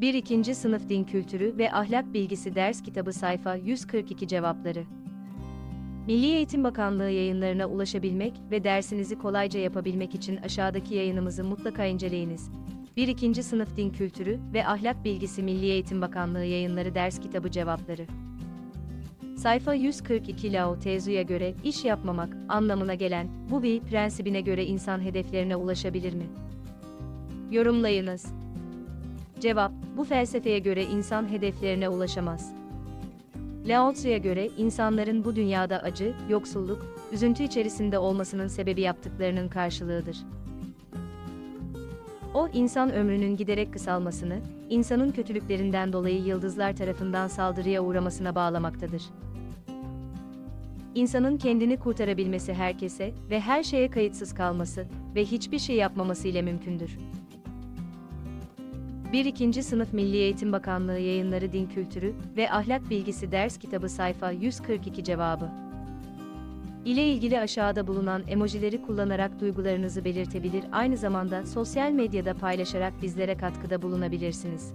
1. 2. Sınıf Din Kültürü ve Ahlak Bilgisi Ders Kitabı sayfa 142 cevapları. Milli Eğitim Bakanlığı yayınlarına ulaşabilmek ve dersinizi kolayca yapabilmek için aşağıdaki yayınımızı mutlaka inceleyiniz. 1. 2. Sınıf Din Kültürü ve Ahlak Bilgisi Milli Eğitim Bakanlığı yayınları ders kitabı cevapları. Sayfa 142 Lao Tzu'ya göre iş yapmamak anlamına gelen bu bir prensibine göre insan hedeflerine ulaşabilir mi? Yorumlayınız. Cevap, bu felsefeye göre insan hedeflerine ulaşamaz. Lao Tzu'ya göre insanların bu dünyada acı, yoksulluk, üzüntü içerisinde olmasının sebebi yaptıklarının karşılığıdır. O, insan ömrünün giderek kısalmasını, insanın kötülüklerinden dolayı yıldızlar tarafından saldırıya uğramasına bağlamaktadır. İnsanın kendini kurtarabilmesi herkese ve her şeye kayıtsız kalması ve hiçbir şey yapmaması ile mümkündür. 1. 2. Sınıf Milli Eğitim Bakanlığı Yayınları Din Kültürü ve Ahlak Bilgisi Ders Kitabı sayfa 142 cevabı. ile ilgili aşağıda bulunan emojileri kullanarak duygularınızı belirtebilir aynı zamanda sosyal medyada paylaşarak bizlere katkıda bulunabilirsiniz.